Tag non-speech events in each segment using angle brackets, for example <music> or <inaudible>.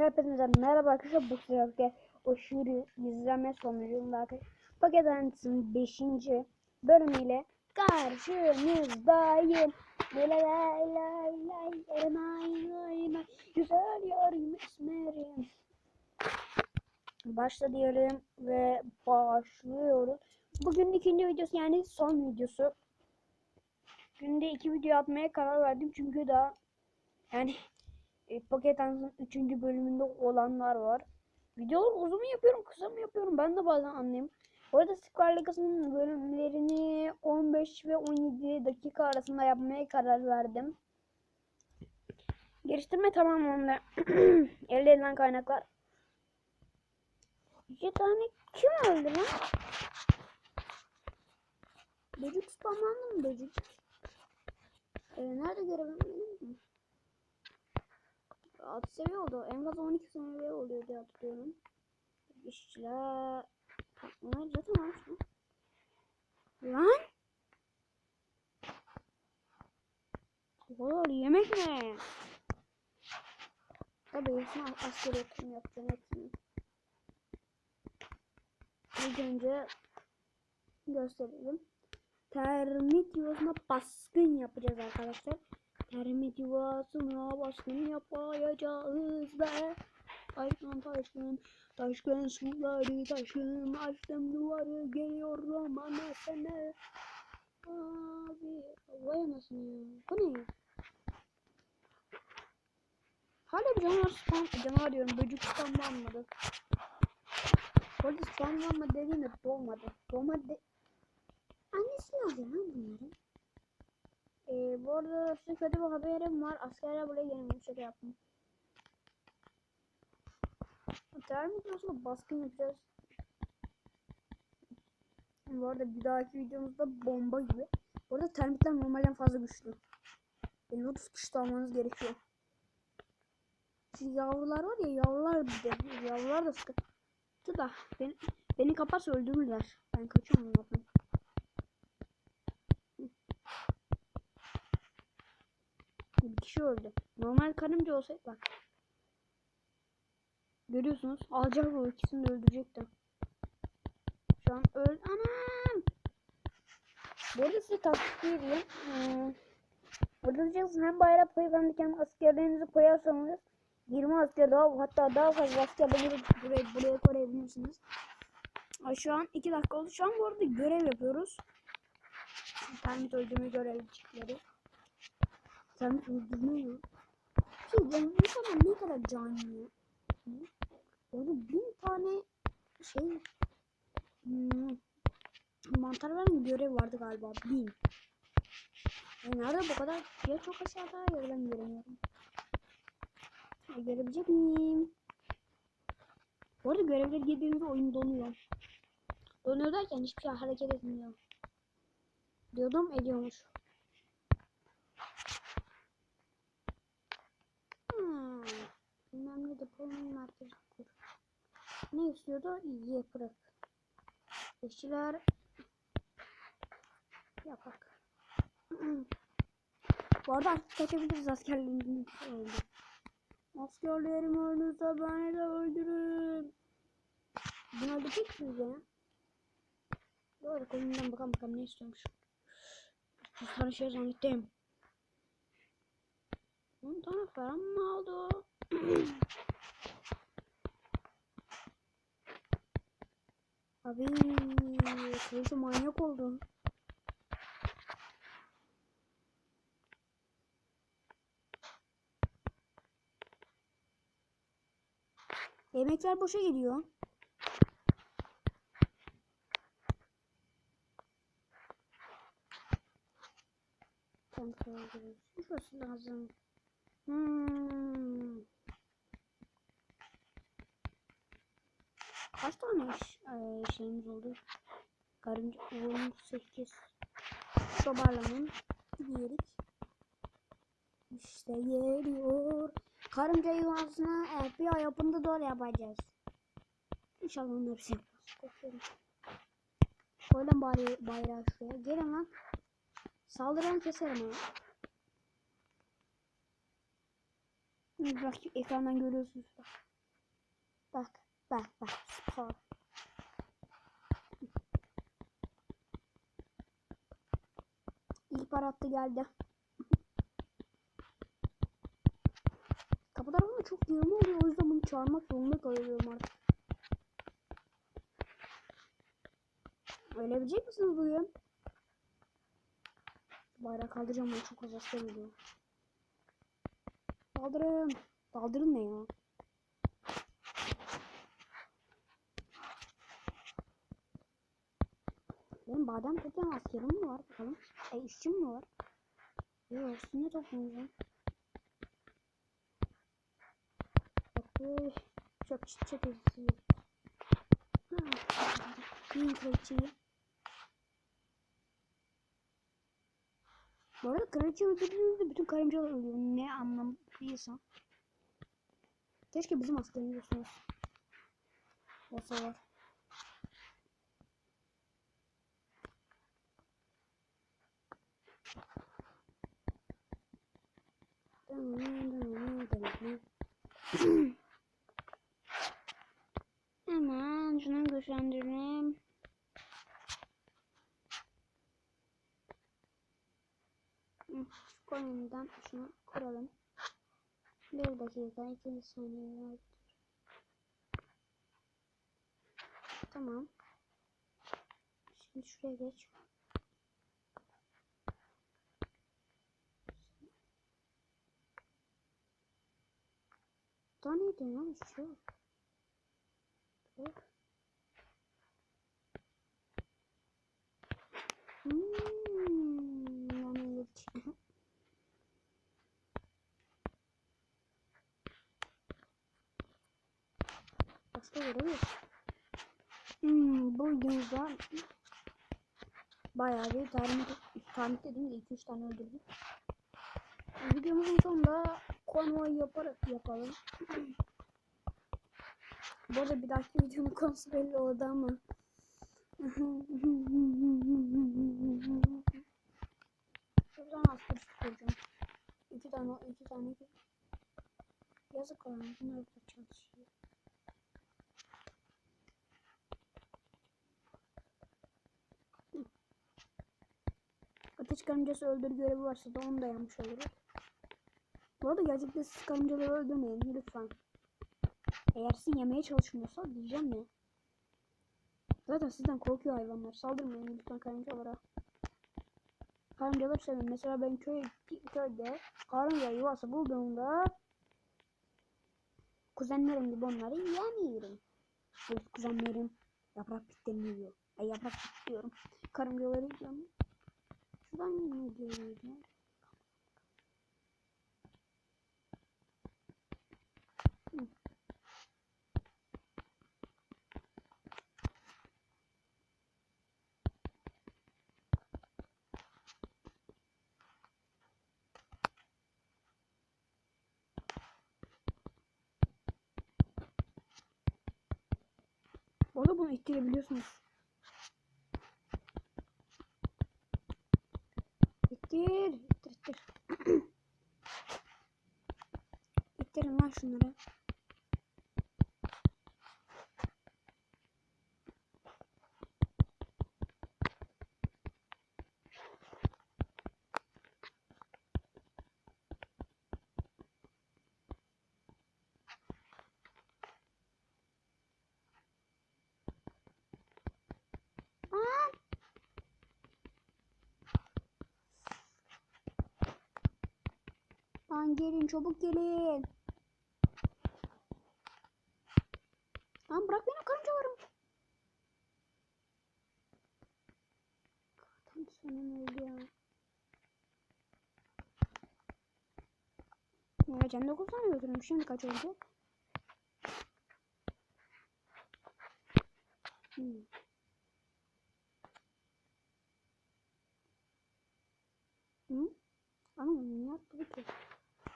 Hepinize merhaba arkadaşlar. Bu o şiiri izleme sonucunda arkadaşlar. Paket Anıtı'nın 5. bölümüyle karşınızdayım. Lay lay lay lay lay lay Güzel yarim esmerim. Başla diyelim ve başlıyoruz. Bugün ikinci videosu yani son videosu. Günde iki video atmaya karar verdim çünkü daha yani e, Paket Ans'ın 3. bölümünde olanlar var. Videoları uzun mu yapıyorum, kısa mı yapıyorum ben de bazen anlayayım. Bu arada Square Legacy'nin bölümlerini 15 ve 17 dakika arasında yapmaya karar verdim. Geliştirme tamamlandı. <clears throat> Elde edilen kaynaklar. İki tane kim öldü lan? Böcük spamlandı mı böcük? Ee, nerede görevim? 6 seviye oldu. En fazla 12 seviye oluyor diye hatırlıyorum. İşçiler... Bunlar zaten varmış mı? Lan! Oğlum yemek ne? Tabii hepsini asker yatırım yapacağım hepsini. İlk önce gösterelim. Termit yuvasına baskın yapacağız arkadaşlar. Termit yuvasına baskın yapacağız ve Taşkın taşkın taşkın suları taşkın açtım duvarı geliyorum ana sene Abi vay anasını ya? Bu ne Hala bir canavar spam canavar diyorum böcük spamlanmadı Bu arada spamlanma dediğimde doğmadı doğmadı Annesi yazıyor lan bunların ee, bu arada size kötü bir haberim var. Askerler buraya gelmemiş. Şaka yaptım. Termik nasıl baskın yapacağız. Bu arada bir dahaki videomuzda bomba gibi. Bu arada termitler normalden fazla güçlü. Benim 30 kişi almanız gerekiyor. Şu yavrular var ya yavrular bir de. Yavrular da sıkıntı da. Beni, beni kaparsa öldürürler. Ben kaçıyorum zaten. Bir kişi öldü. Normal karınca olsaydı bak. Görüyorsunuz. Alacak o ikisini de öldürecektim. Şu an öl... Anam! Bu arada size taktik vereyim. Ee, burada diyeceksiniz hem bayrak koyup hem de kendi askerlerinizi koyarsanız 20 asker daha hatta daha fazla askerleri buraya, buraya koyabilirsiniz. Ay, Şu an 2 dakika oldu. Şu an bu arada görev yapıyoruz. Termit öldürme görevlikleri. Termit öldürme mi? Şey, yani insanlar ne kadar canlı. Orada bin tane şey hmm, mantar veren görev vardı galiba. Bin. E nerede bu kadar? Ya çok aşağıda ya ben göremiyorum. E, görebilecek miyim? Bu arada görevler girdiğimizde oyun donuyor. Donuyor derken hiçbir şey hareket etmiyor. Diyordum ediyormuş. Hmm. Bilmem ne deponun merkezi kur. Ne istiyordu? Yaprak. İşçiler yapak. <clears throat> Bu arada artık kaçabiliriz askerlerin oldu. Askerlerim önünüzde beni de öldürün. Bunu öldürecek miyiz ya? Doğru kolundan bakalım bakalım ne istiyormuş. Sana şey zannettim. 10 tane falan mı aldı? Abi kılıcı manyak oldu. Yemekler boşa gidiyor. Şurası lazım. Hmm. Kaç tane iş, e, şeyimiz oldu? Karınca 18 Toparlanın. Diyerik. İşte geliyor. Karınca yuvasına FBI yapında doğru yapacağız. İnşallah onları hepsi. Korkuyorum. Koyalım bari bayrağı şuraya. Gelin lan. Saldıran keserim ha. Bak ekrandan görüyorsunuz. Bak. Bak bak bak spor. İhbar hattı geldi. Kapı tarafında çok yığılma oluyor o yüzden bunu çağırmak zorunda kalıyorum artık. Ölebilecek misiniz bugün? Bayrağı kaldıracağım ben çok asker geliyor. Kaldırın. Kaldırın ne ya? Benim badem toplayan askerim mi var bakalım? E işçim mi var? Yok üstünde toplayacağım. Bakın. Çok çıt ediyor. Yiyin kraliçeyi. Bu arada kraliçe öldürdüğünüzde bütün karıncalar ölüyor. Ne anlamlıysa. Keşke bizim askerimiz olsun. Olsalar. Hemen şunu güçlendirelim. Koyundan şunu kuralım. Bir dakika, iki saniye. Tamam. Şimdi şuraya geç. Daha neydi lan şu? Dur. Hmm, yani yetiştim. Başka görev yok. Hmm, bu videomuzda bayağı bir tahmin, tahmin dediğim 2-3 tane öldürdüm. Videomuzun sonunda konvoy yaparak yapalım. Bu arada bir dahaki videonun konusu belli oldu ama. Şuradan asker tutacağım. İki tane, iki tane. Yazık olan bunlar da çalışıyor. Ateş karıncası öldür görevi varsa da onu da yapmış oluruz. Bu arada gerçekten siz karıncaları öldürmeyin lütfen. Eğer sizin yemeye çalışmıyorsa diyeceğim ya. Zaten sizden korkuyor hayvanlar. Saldırmayın lütfen karıncalara. Karıncalar sevin. Mesela ben köy, köyde karınca yuvası bulduğumda kuzenlerim gibi onları yemiyorum. Evet kuzenlerim yaprak bitlerini yiyor. Ay yaprak bit diyorum. Karıncaları yiyorum. Şuradan mı geliyor? Bu arada bunu ittirebiliyorsunuz. İttir, ittir, ittir. İttirin <clears throat> lan şunları. Lan gelin çabuk gelin. Lan bırak beni karıncalarım. Tam sonum öldü ya. Ya Cem 9 tane götürmüş. Şimdi kaç oldu? Hmm. Ama niye attı ki?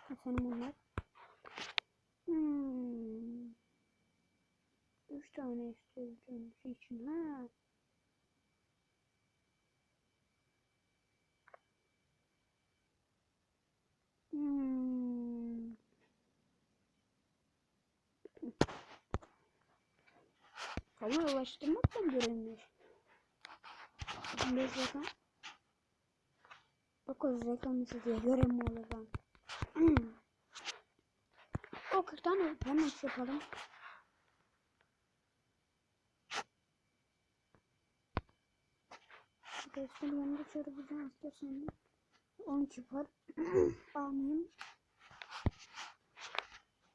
Senin bunlar. Hmm. Üç tane istiyoruz kendisi için. Ha. Hmm. Havaya ulaştırmak da görünmüyor. Biz reklam. Bakıyoruz reklam nasıl diye görünme olur ben. O 40 tane şey yapalım. Arkadaşlar yanında şöyle bir tane istersen 12 var. <clears throat> Almayayım.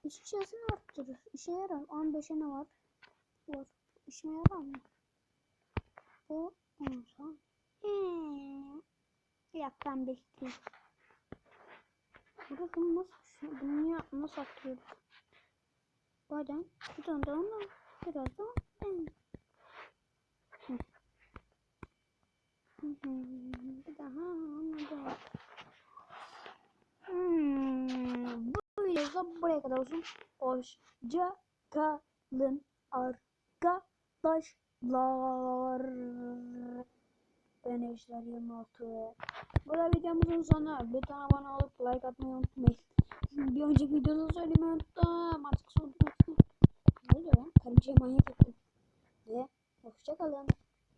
İş içerisini arttırır. İşe yarar. 15'e ne var? Var. İşime yarar mı? Bu olsa. Hmm. Bir dakika ben bekleyeyim. Burada nasıl bunu niye nasıl atıyorduk? Badem. Buradan da ona. Biraz da ben. Hı. Bir daha anladım. Hmm. Bu videoda buraya kadar olsun. Hoşça kalın arkadaşlar. Ben Ejder 26. Bu da videomuzun sonu. Lütfen abone olup like atmayı unutmayın. Bir önceki videoda söylemeyi unuttum. Artık son Ne oluyor lan? Karıncaya manyak ettim. Ve hoşça kalın.